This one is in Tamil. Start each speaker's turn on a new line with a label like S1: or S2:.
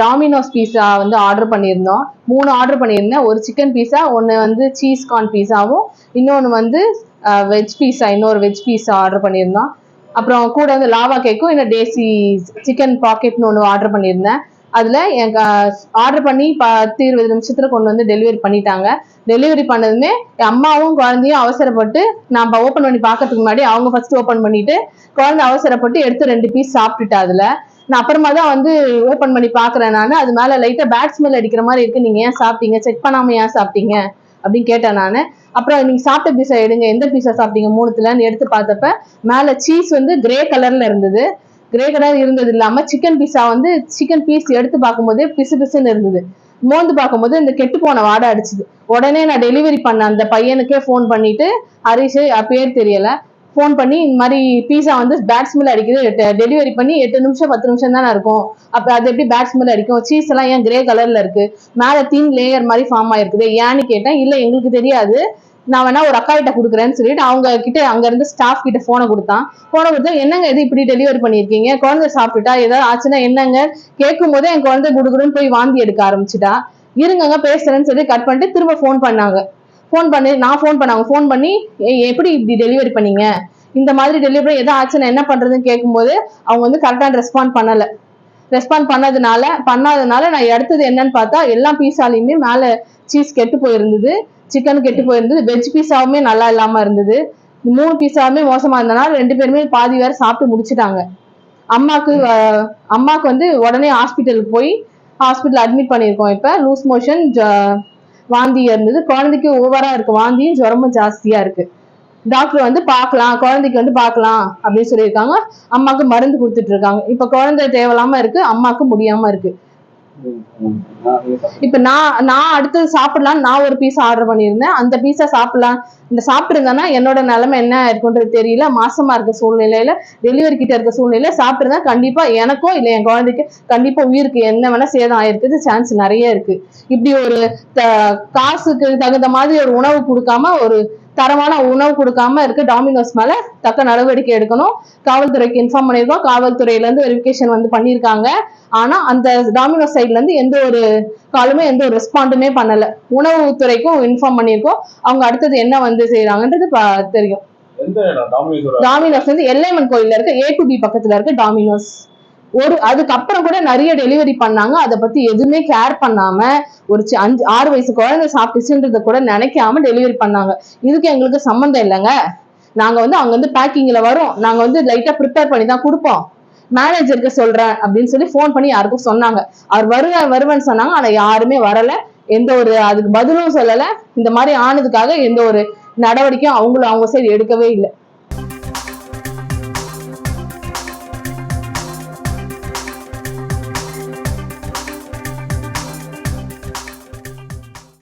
S1: டாமினோஸ் பீஸா வந்து ஆர்டர் பண்ணியிருந்தோம். மூணு ஆர்டர் பண்ணியிருந்தேன். ஒரு சிக்கன் பீஸா ஒன்று வந்து சீஸ் கார்ன் பீஸாவும் இன்னொன்று வந்து வெஜ் பீஸா இன்னொரு வெஜ் பீஸா ஆர்டர் பண்ணியிருந்தோம். அப்புறம் கூட வந்து லாவா கேக்கும் இன்னும் டேசி சிக்கன் பாக்கெட்னு ஒன்று ஆர்டர் பண்ணியிருந்தேன். அதில் எனக்கு ஆர்டர் பண்ணி பத்து இருபது நிமிஷத்தில் கொண்டு வந்து டெலிவரி பண்ணிட்டாங்க. டெலிவரி பண்ணதுமே என் அம்மாவும் குழந்தையும் அவசரப்பட்டு நான் ஓப்பன் பண்ணி பார்க்கறதுக்கு முன்னாடி அவங்க ஃபர்ஸ்ட் ஓப்பன் பண்ணிட்டு குழந்தை அவசரப்பட்டு எடுத்து ரெண்டு பீஸ் சாப்பிட்டுட்டா அதில். நான் அப்புறமா தான் வந்து ஓப்பன் பண்ணி பாக்குறேன் நான். அது மேலே லைட்டாக பேட் ஸ்மெல் அடிக்கிற மாதிரி இருக்கு. நீங்க ஏன் சாப்பிட்டீங்க? செக் பண்ணாமல் ஏன் சாப்பிட்டீங்க? அப்படின்னு கேட்டேன் நான். அப்புறம் நீங்க சாப்பிட்ட பீஸா எடுங்க. எந்த பீஸா சாப்பிட்டீங்க? மூணுத்துலன்னு எடுத்து பார்த்தப்ப மேலே சீஸ் வந்து கிரே கலர்ல இருந்தது. கிரே கலர் இருந்தது இல்லாம சிக்கன் பீஸா வந்து சிக்கன் பீஸ் எடுத்து பார்க்கும்போதே பிசு பிசுன்னு இருந்தது. மோந்து பார்க்கும்போது இந்த கெட்டு போன வாடை அடிச்சுது. உடனே நான் டெலிவரி பண்ண அந்த பையனுக்கே ஃபோன் பண்ணிட்டு ஹரிஷ் பேர் தெரியல. ஃபோன் பண்ணி இந்த மாதிரி பீஸா வந்து பேட் ஸ்மெல் அடிக்குது. டெலிவரி பண்ணி எட்டு நிமிஷம் பத்து நிமிஷம் தானே இருக்கும். அப்போ அது எப்படி பேட் ஸ்மெல் அடிக்கும்? சீஸ் எல்லாம் ஏன் கிரே கலர்ல இருக்கு? மேலே தீன் லேயர் மாதிரி ஃபார்ம் ஆயிருக்குது. ஏன்னு கேட்டேன் இல்லை எங்களுக்கு தெரியாது. நான் வேணா ஒரு அக்கா கிட்ட கொடுக்குறேன்னு சொல்லிட்டு அவங்க கிட்ட அங்க இருந்து ஸ்டாஃப் கிட்ட போனை கொடுத்தான். போனை கொடுத்தா என்னங்க இது இப்படி டெலிவரி பண்ணியிருக்கீங்க? குழந்தை சாப்பிட்டுட்டா? ஏதாவது ஆச்சுன்னா என்னங்க? கேட்கும் போதே என் குழந்தை குடுகுடுன்னு போய் வாந்தி எடுக்க ஆரம்பிச்சுட்டா. இருங்கங்க பேசுறேன்னு சொல்லி கட் பண்ணிட்டு திரும்ப ஃபோன் பண்ணாங்க. ஃபோன் பண்ணி நான் ஃபோன் பண்ணாங்க ஃபோன் பண்ணி எப்படி இப்படி டெலிவரி பண்ணீங்க? இந்த மாதிரி டெலிவரி எதாவது ஆச்சுன்னா என்ன பண்ணுறதுன்னு கேட்கும்போது அவங்க வந்து கரெக்டாக ரெஸ்பாண்ட் பண்ணலை. ரெஸ்பாண்ட் பண்ணதுனால பண்ணாதனால நான் எடுத்தது என்னன்னு பார்த்தா எல்லா பீஸாலையுமே மேலே சீஸ் கெட்டு போயிருந்தது சிக்கன் கெட்டு போயிருந்தது வெஜ் பீஸாவுமே நல்லா இல்லாமல் இருந்தது. மூணு பீஸாவுமே மோசமாக இருந்தனால ரெண்டு பேருமே பாதி வேற சாப்பிட்டு முடிச்சுட்டாங்க. அம்மாவுக்கு அம்மாவுக்கு வந்து உடனே ஹாஸ்பிட்டலுக்கு போய் ஹாஸ்பிட்டல் அட்மிட் பண்ணியிருக்கோம் இப்போ லூஸ் மோஷன் வாந்தி இருந்தது. குழந்தைக்கு ஓவரா இருக்கு வாந்தியும் ஜுரமும் ஜாஸ்தியா இருக்கு. டாக்டர் வந்து பார்க்கலாம் குழந்தைக்கு வந்து பார்க்கலாம் அப்படின்னு சொல்லியிருக்காங்க. அம்மாக்கு மருந்து கொடுத்துட்டு இருக்காங்க. இப்ப குழந்தை தேவையில்லாம இருக்கு அம்மாக்கு முடியாம இருக்கு. இப்ப நான் நான் அடுத்தது சாப்பிடலாம் நான் ஒரு பீஸ் ஆர்டர் பண்ணியிருந்தேன். அந்த பீஸா சாப்பிடலாம் இந்த சாப்பிட்டுருந்தேன்னா என்னோட நிலைமை என்ன இருக்குன்றது தெரியல. மாசமா இருக்க சூழ்நிலையில டெலிவரி கிட்ட இருக்க சூழ்நிலையில சாப்பிட்டுருந்தா கண்டிப்பா எனக்கும் இல்லை என் குழந்தைக்கு கண்டிப்பா உயிருக்கு என்ன வேணா சேதம் ஆயிருக்குது. சான்ஸ் நிறைய இருக்கு. இப்படி ஒரு த- காசுக்கு தகுந்த மாதிரி ஒரு உணவு கொடுக்காம ஒரு தரமான உணவு கொடுக்காம இருக்க டாமினோஸ் மேல தக்க நடவடிக்கை எடுக்கணும். காவல்துறைக்கு இன்ஃபார்ம் பண்ணியிருக்கோம். காவல்துறையில இருந்து வெரிஃபிகேஷன் வந்து பண்ணியிருக்காங்க. ஆனா அந்த டாமினோஸ் சைட்ல இருந்து எந்த ஒரு காலுமே எந்த ஒரு ரெஸ்பாண்டுமே பண்ணல. உணவுத்துறைக்கும் இன்ஃபார்ம் பண்ணியிருக்கோம். அவங்க அடுத்தது என்ன வந்து செய்யறாங்கன்றது ப- தெரியும். டாமினோஸ் வந்து எல்லைமன் கோயில்ல இருக்க ஏ டு பி பக்கத்துல இருக்க டாமினோஸ். ஒரு அதுக்கப்புறம் கூட நிறைய டெலிவரி பண்ணாங்க. அதை பத்தி எதுவுமே கேர் பண்ணாம ஒரு அஞ்சு ஆறு வயசு குழந்தை சாப்பிட்டுச்சுன்றத கூட நினைக்காம டெலிவரி பண்ணாங்க. இதுக்கு எங்களுக்கு சம்மந்தம் இல்லைங்க. நாங்க வந்து அங்க வந்து பேக்கிங்ல வரோம். நாங்க வந்து லைட்டா ப்ரிப்பேர் பண்ணி தான் கொடுப்போம். மேனேஜருக்கு சொல்றேன் அப்படின்னு சொல்லி ஃபோன் பண்ணி யாருக்கும் சொன்னாங்க. அவர் வருவார் வருவேன்னு சொன்னாங்க. ஆனா யாருமே வரல. எந்த ஒரு அதுக்கு பதிலும் சொல்லல. இந்த மாதிரி ஆனதுக்காக எந்த ஒரு நடவடிக்கையும் அவங்களும் அவங்க சைடு எடுக்கவே இல்லை.